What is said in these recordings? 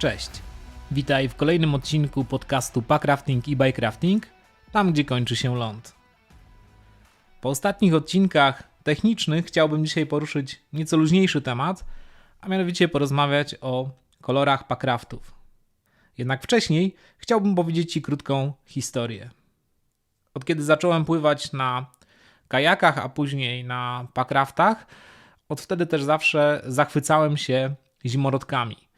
Cześć. Witaj w kolejnym odcinku podcastu Packrafting i Bikecrafting, tam gdzie kończy się ląd. Po ostatnich odcinkach technicznych chciałbym dzisiaj poruszyć nieco luźniejszy temat, a mianowicie porozmawiać o kolorach packraftów. Jednak wcześniej chciałbym powiedzieć Ci krótką historię. Od kiedy zacząłem pływać na kajakach, a później na packraftach, od wtedy też zawsze zachwycałem się zimorodkami.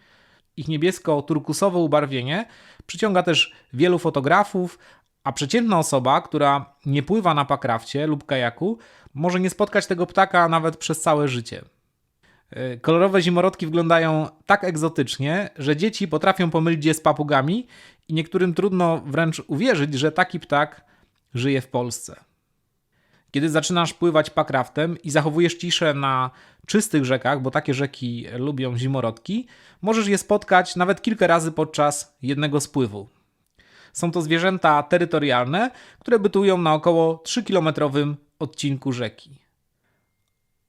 Ich niebiesko-turkusowe ubarwienie przyciąga też wielu fotografów, a przeciętna osoba, która nie pływa na pakrafcie lub kajaku, może nie spotkać tego ptaka nawet przez całe życie. Yy, Kolorowe zimorodki wyglądają tak egzotycznie, że dzieci potrafią pomylić je z papugami i niektórym trudno wręcz uwierzyć, że taki ptak żyje w Polsce. Kiedy zaczynasz pływać pakraftem i zachowujesz ciszę na czystych rzekach, bo takie rzeki lubią zimorodki, możesz je spotkać nawet kilka razy podczas jednego spływu. Są to zwierzęta terytorialne, które bytują na około 3-kilometrowym odcinku rzeki.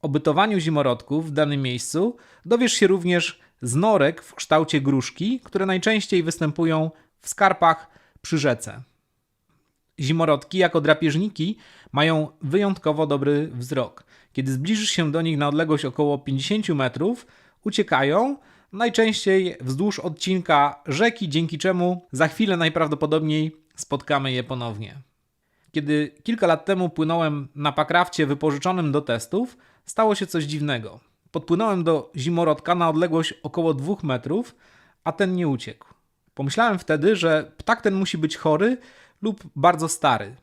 O bytowaniu zimorodków w danym miejscu dowiesz się również z norek w kształcie gruszki, które najczęściej występują w skarpach przy rzece. Zimorodki jako drapieżniki mają wyjątkowo dobry wzrok. Kiedy zbliżysz się do nich na odległość około 50 metrów, uciekają, najczęściej wzdłuż odcinka rzeki, dzięki czemu za chwilę najprawdopodobniej spotkamy je ponownie. Kiedy kilka lat temu płynąłem na pakrafcie wypożyczonym do testów, stało się coś dziwnego. Podpłynąłem do zimorodka na odległość około 2 metrów, a ten nie uciekł. Pomyślałem wtedy, że ptak ten musi być chory lub bardzo stary.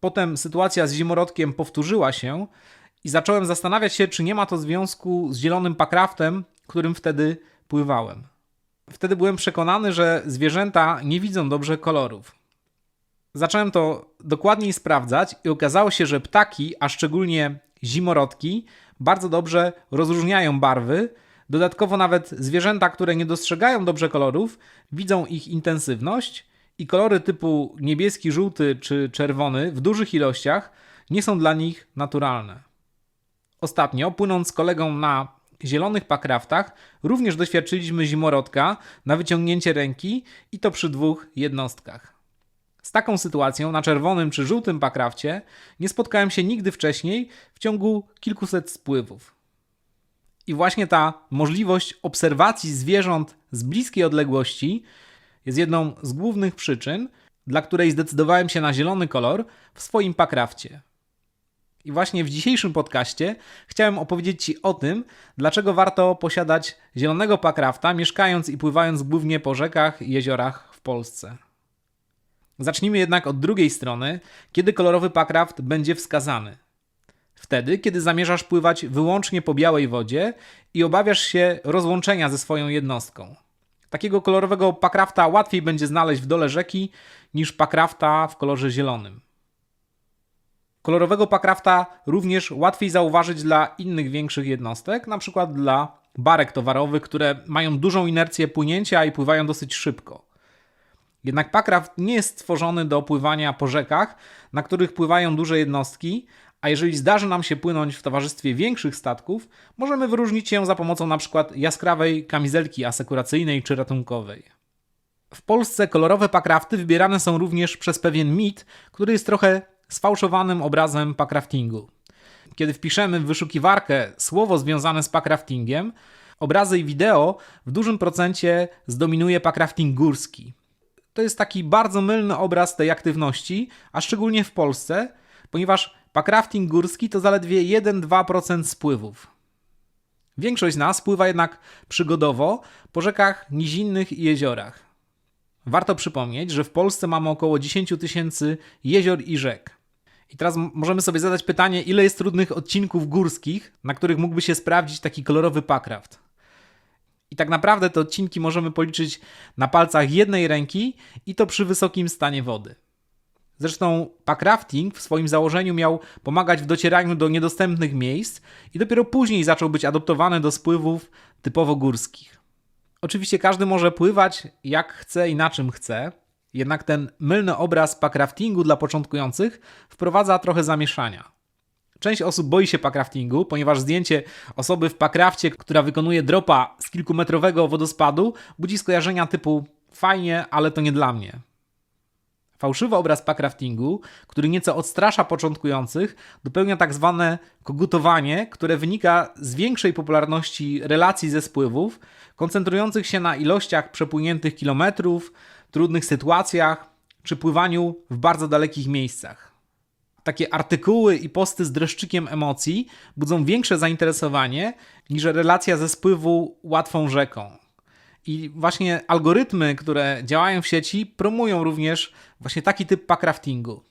Potem sytuacja z zimorodkiem powtórzyła się i zacząłem zastanawiać się, czy nie ma to związku z zielonym pakraftem, którym wtedy pływałem. Wtedy byłem przekonany, że zwierzęta nie widzą dobrze kolorów. Zacząłem to dokładniej sprawdzać i okazało się, że ptaki, a szczególnie zimorodki, bardzo dobrze rozróżniają barwy. Dodatkowo nawet zwierzęta, które nie dostrzegają dobrze kolorów, widzą ich intensywność i kolory typu niebieski, żółty czy czerwony w dużych ilościach nie są dla nich naturalne. Ostatnio, płynąc z kolegą na zielonych pakraftach, również doświadczyliśmy zimorodka na wyciągnięcie ręki i to przy dwóch jednostkach. Z taką sytuacją na czerwonym czy żółtym pakrafcie nie spotkałem się nigdy wcześniej w ciągu kilkuset spływów. I właśnie ta możliwość obserwacji zwierząt z bliskiej odległości jest jedną z głównych przyczyn, dla której zdecydowałem się na zielony kolor w swoim pakrafcie. I właśnie w dzisiejszym podcaście chciałem opowiedzieć Ci o tym, dlaczego warto posiadać zielonego pakrafta, mieszkając i pływając głównie po rzekach i jeziorach w Polsce. Zacznijmy jednak od drugiej strony, kiedy kolorowy pakraft będzie wskazany. Wtedy, kiedy zamierzasz pływać wyłącznie po białej wodzie i obawiasz się rozłączenia ze swoją jednostką. Takiego kolorowego pakrafta łatwiej będzie znaleźć w dole rzeki niż pakrafta w kolorze zielonym. Kolorowego pakrafta również łatwiej zauważyć dla innych większych jednostek, przykład dla barek towarowych, które mają dużą inercję płynięcia i pływają dosyć szybko. Jednak pakraft nie jest stworzony do pływania po rzekach, na których pływają duże jednostki, a jeżeli zdarzy nam się płynąć w towarzystwie większych statków, możemy wyróżnić się za pomocą np. jaskrawej kamizelki asekuracyjnej czy ratunkowej. W Polsce kolorowe pakrafty wybierane są również przez pewien mit, który jest trochę sfałszowanym obrazem packraftingu. Kiedy wpiszemy w wyszukiwarkę słowo związane z packraftingiem, obrazy i wideo w dużym procencie zdominuje packrafting górski. To jest taki bardzo mylny obraz tej aktywności, a szczególnie w Polsce, ponieważ packrafting górski to zaledwie 1-2% spływów. Większość nas pływa jednak przygodowo po rzekach nizinnych i jeziorach. Warto przypomnieć, że w Polsce mamy około 10 tysięcy jezior i rzek. I teraz możemy sobie zadać pytanie, ile jest trudnych odcinków górskich, na których mógłby się sprawdzić taki kolorowy pakraft. I tak naprawdę te odcinki możemy policzyć na palcach jednej ręki i to przy wysokim stanie wody. Zresztą packrafting w swoim założeniu miał pomagać w docieraniu do niedostępnych miejsc i dopiero później zaczął być adoptowany do spływów typowo górskich. Oczywiście każdy może pływać jak chce i na czym chce, jednak ten mylny obraz packraftingu dla początkujących wprowadza trochę zamieszania. Część osób boi się packraftingu, ponieważ zdjęcie osoby w packrafcie, która wykonuje dropa z kilkumetrowego wodospadu, budzi skojarzenia typu fajnie, ale to nie dla mnie. Fałszywy obraz packraftingu, który nieco odstrasza początkujących, dopełnia tak zwane kogutowanie, które wynika z większej popularności relacji ze spływów, koncentrujących się na ilościach przepłyniętych kilometrów, trudnych sytuacjach czy pływaniu w bardzo dalekich miejscach. Takie artykuły i posty z dreszczykiem emocji budzą większe zainteresowanie niż relacja ze spływu łatwą rzeką. I właśnie algorytmy, które działają w sieci, promują również właśnie taki typ packraftingu.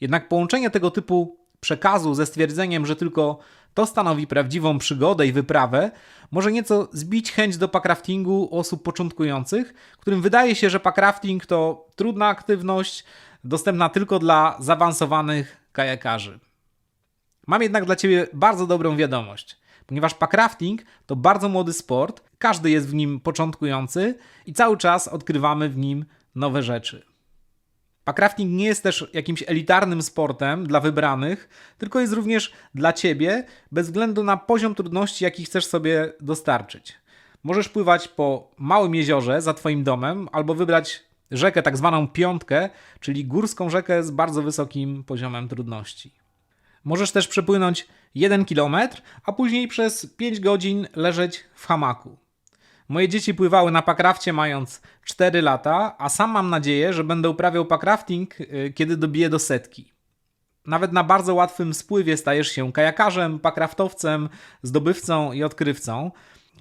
Jednak połączenie tego typu przekazu ze stwierdzeniem, że tylko to stanowi prawdziwą przygodę i wyprawę, może nieco zbić chęć do packraftingu osób początkujących, którym wydaje się, że packrafting to trudna aktywność, dostępna tylko dla zaawansowanych kajakarzy. Mam jednak dla Ciebie bardzo dobrą wiadomość, ponieważ packrafting to bardzo młody sport, każdy jest w nim początkujący i cały czas odkrywamy w nim nowe rzeczy. Packrafting nie jest też jakimś elitarnym sportem dla wybranych, tylko jest również dla ciebie, bez względu na poziom trudności, jaki chcesz sobie dostarczyć. Możesz pływać po małym jeziorze za twoim domem, albo wybrać rzekę, tak zwaną piątkę, czyli górską rzekę z bardzo wysokim poziomem trudności. Możesz też przepłynąć 1 km, a później przez 5 godzin leżeć w hamaku. Moje dzieci pływały na pakrafcie mając 4 lata, a sam mam nadzieję, że będę uprawiał pakrafting, y, kiedy dobiję do setki. Nawet na bardzo łatwym spływie stajesz się kajakarzem, pakraftowcem, zdobywcą i odkrywcą.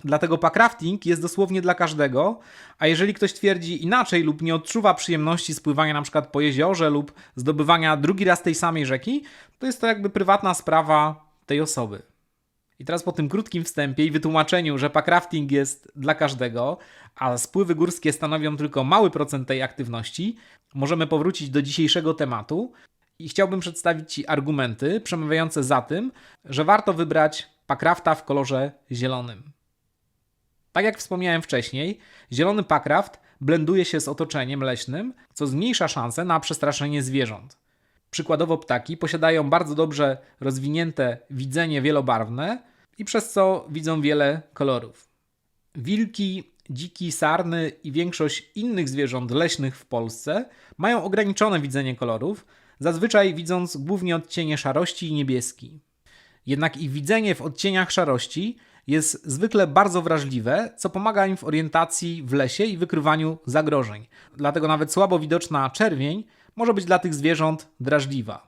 Dlatego packrafting jest dosłownie dla każdego, a jeżeli ktoś twierdzi inaczej lub nie odczuwa przyjemności spływania na przykład po jeziorze lub zdobywania drugi raz tej samej rzeki, to jest to jakby prywatna sprawa tej osoby. I teraz po tym krótkim wstępie i wytłumaczeniu, że packrafting jest dla każdego, a spływy górskie stanowią tylko mały procent tej aktywności, możemy powrócić do dzisiejszego tematu i chciałbym przedstawić Ci argumenty przemawiające za tym, że warto wybrać packrafta w kolorze zielonym. Tak jak wspomniałem wcześniej, zielony packraft blenduje się z otoczeniem leśnym, co zmniejsza szanse na przestraszenie zwierząt. Przykładowo ptaki posiadają bardzo dobrze rozwinięte widzenie wielobarwne i przez co widzą wiele kolorów. Wilki, dziki, sarny i większość innych zwierząt leśnych w Polsce mają ograniczone widzenie kolorów, zazwyczaj widząc głównie odcienie szarości i niebieski. Jednak ich widzenie w odcieniach szarości jest zwykle bardzo wrażliwe, co pomaga im w orientacji w lesie i wykrywaniu zagrożeń. Dlatego nawet słabo widoczna czerwień może być dla tych zwierząt drażliwa.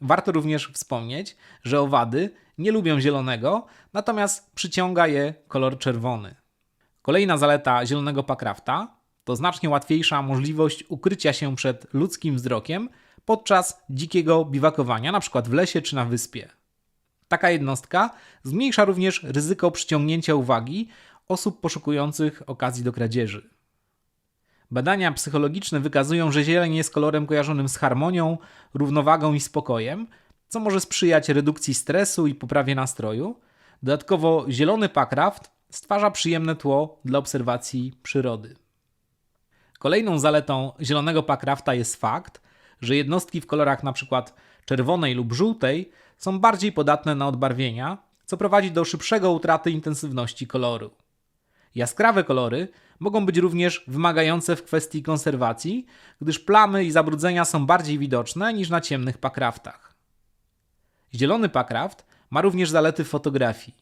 Warto również wspomnieć, że owady nie lubią zielonego, natomiast przyciąga je kolor czerwony. Kolejna zaleta zielonego pakrafta to znacznie łatwiejsza możliwość ukrycia się przed ludzkim wzrokiem podczas dzikiego biwakowania, np. w lesie czy na wyspie. Taka jednostka zmniejsza również ryzyko przyciągnięcia uwagi osób poszukujących okazji do kradzieży. Badania psychologiczne wykazują, że zieleń jest kolorem kojarzonym z harmonią, równowagą i spokojem, co może sprzyjać redukcji stresu i poprawie nastroju. Dodatkowo zielony packraft stwarza przyjemne tło dla obserwacji przyrody. Kolejną zaletą zielonego packrafta jest fakt, że jednostki w kolorach np. czerwonej lub żółtej są bardziej podatne na odbarwienia, co prowadzi do szybszego utraty intensywności koloru. Jaskrawe kolory mogą być również wymagające w kwestii konserwacji, gdyż plamy i zabrudzenia są bardziej widoczne niż na ciemnych pakraftach. Zielony pakraft ma również zalety w fotografii.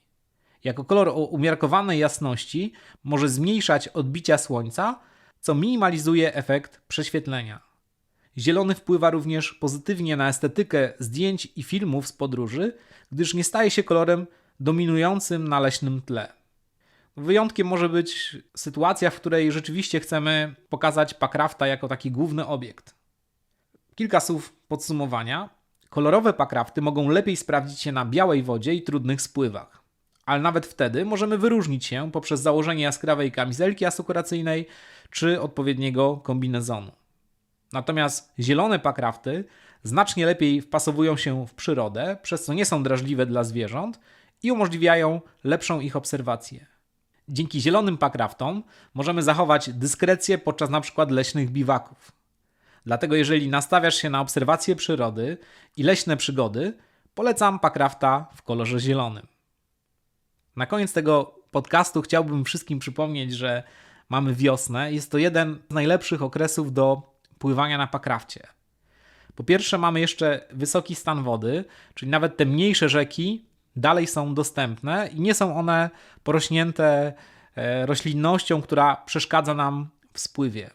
Jako kolor o umiarkowanej jasności może zmniejszać odbicia słońca, co minimalizuje efekt prześwietlenia. Zielony wpływa również pozytywnie na estetykę zdjęć i filmów z podróży, gdyż nie staje się kolorem dominującym na leśnym tle. Wyjątkiem może być sytuacja, w której rzeczywiście chcemy pokazać pakrafta jako taki główny obiekt. Kilka słów podsumowania. Kolorowe pakrafty mogą lepiej sprawdzić się na białej wodzie i trudnych spływach. Ale nawet wtedy możemy wyróżnić się poprzez założenie jaskrawej kamizelki asekuracyjnej czy odpowiedniego kombinezonu. Natomiast zielone pakrafty znacznie lepiej wpasowują się w przyrodę, przez co nie są drażliwe dla zwierząt i umożliwiają lepszą ich obserwację. Dzięki zielonym pakraftom możemy zachować dyskrecję podczas np. leśnych biwaków. Dlatego jeżeli nastawiasz się na obserwację przyrody i leśne przygody, polecam Packrafta w kolorze zielonym. Na koniec tego podcastu chciałbym wszystkim przypomnieć, że mamy wiosnę. Jest to jeden z najlepszych okresów do pływania na Packrafcie. Po pierwsze, mamy jeszcze wysoki stan wody, czyli nawet te mniejsze rzeki dalej są dostępne i nie są one porośnięte e, roślinnością, która przeszkadza nam w spływie.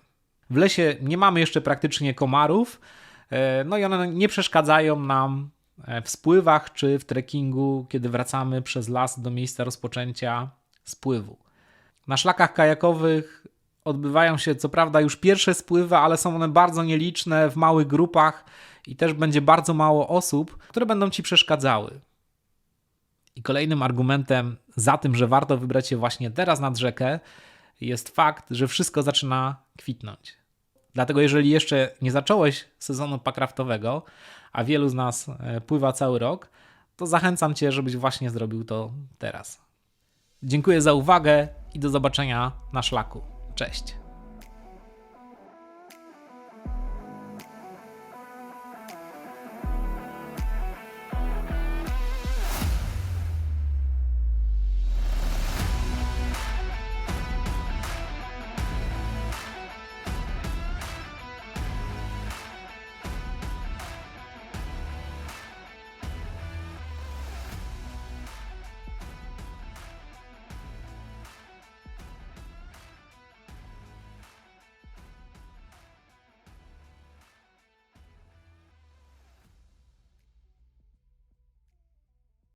W lesie nie mamy jeszcze praktycznie komarów, e, no i one nie przeszkadzają nam e, w spływach czy w trekkingu, kiedy wracamy przez las do miejsca rozpoczęcia spływu. Na szlakach kajakowych odbywają się co prawda już pierwsze spływy, ale są one bardzo nieliczne, w małych grupach i też będzie bardzo mało osób, które będą ci przeszkadzały. I kolejnym argumentem za tym, że warto wybrać się właśnie teraz nad rzekę, jest fakt, że wszystko zaczyna kwitnąć. Dlatego, jeżeli jeszcze nie zacząłeś sezonu pakraftowego, a wielu z nas e, pływa cały rok, to zachęcam Cię, żebyś właśnie zrobił to teraz. Dziękuję za uwagę i do zobaczenia na szlaku. Cześć.